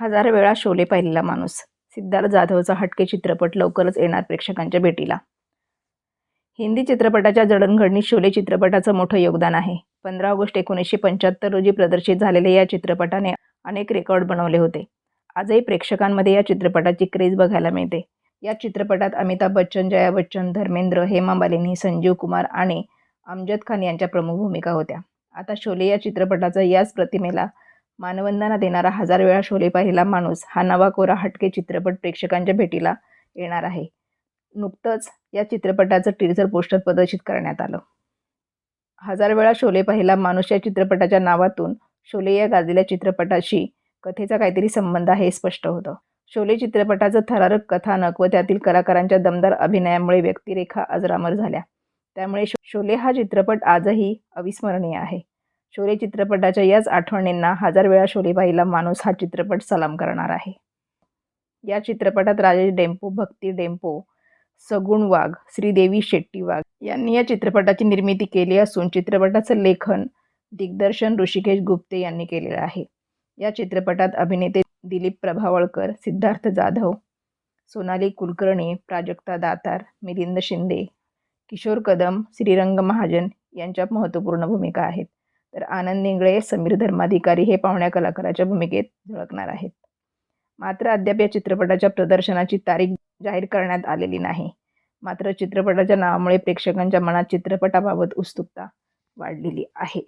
हजार वेळा शोले पाहिलेला माणूस. सिद्धार्थ जाधवचा हटके चित्रपट लवकरच येणार प्रेक्षकांच्या भेटीला. हिंदी चित्रपटाच्या जडणघडणीत शोले चित्रपटाचं मोठं योगदान आहे. पंधरा ऑगस्ट एकोणीसशे पंच्याहत्तर रोजी प्रदर्शित झालेल्या या चित्रपटाने अनेक रेकॉर्ड बनवले होते. आजही प्रेक्षकांमध्ये या चित्रपटाची क्रेज बघायला मिळते. या चित्रपटात अमिताभ बच्चन जया बच्चन धर्मेंद्र हेमा मालिनी संजीव कुमार आणि अमजद खान यांच्या प्रमुख भूमिका होत्या. आता शोले या चित्रपटाचा याच प्रतिमेला मानवंदना देणारा हजार वेळा शोले पाहिला माणूस हा नवा कोरा हटके चित्रपट प्रेक्षकांच्या भेटीला येणार आहे. नुकतंच या चित्रपटाचं टीझर पोस्टर प्रदर्शित करण्यात आलं. हजार वेळा शोले पाहिला माणूस या चित्रपटाच्या नावातून शोले या गाजलेल्या चित्रपटाशी कथेचा काहीतरी संबंध आहे हे स्पष्ट होतं. शोले चित्रपटाचं थरारक कथानक व त्यातील कलाकारांच्या दमदार अभिनयामुळे व्यक्तिरेखा अजरामर झाल्या. त्यामुळे शोले हा चित्रपट आजही अविस्मरणीय आहे. शोले चित्रपटाच्या याच आठवणींना हजार वेळा शोलेबाईला माणूस हा चित्रपट सलाम करणार आहे. या चित्रपटात राजेश डेम्पो भक्ती डेम्पो सगुण वाघ श्रीदेवी शेट्टी वाघ यांनी या चित्रपटाची निर्मिती केली असून चित्रपटाचं लेखन दिग्दर्शन ऋषिकेश गुप्ते यांनी केलेलं आहे. या चित्रपटात अभिनेते दिलीप प्रभावळकर सिद्धार्थ जाधव सोनाली कुलकर्णी प्राजक्ता दातार मिलिंद शिंदे किशोर कदम श्रीरंग महाजन यांच्या महत्त्वपूर्ण भूमिका आहेत. तर आनंद इंगळे समीर धर्माधिकारी हे पाहुण्या कलाकाराच्या भूमिकेत झळकणार आहेत. मात्र अद्याप या चित्रपटाच्या प्रदर्शनाची तारीख जाहीर करण्यात आलेली नाही. मात्र चित्रपटाच्या नावामुळे प्रेक्षकांच्या मनात चित्रपटाबाबत उत्सुकता वाढलेली आहे.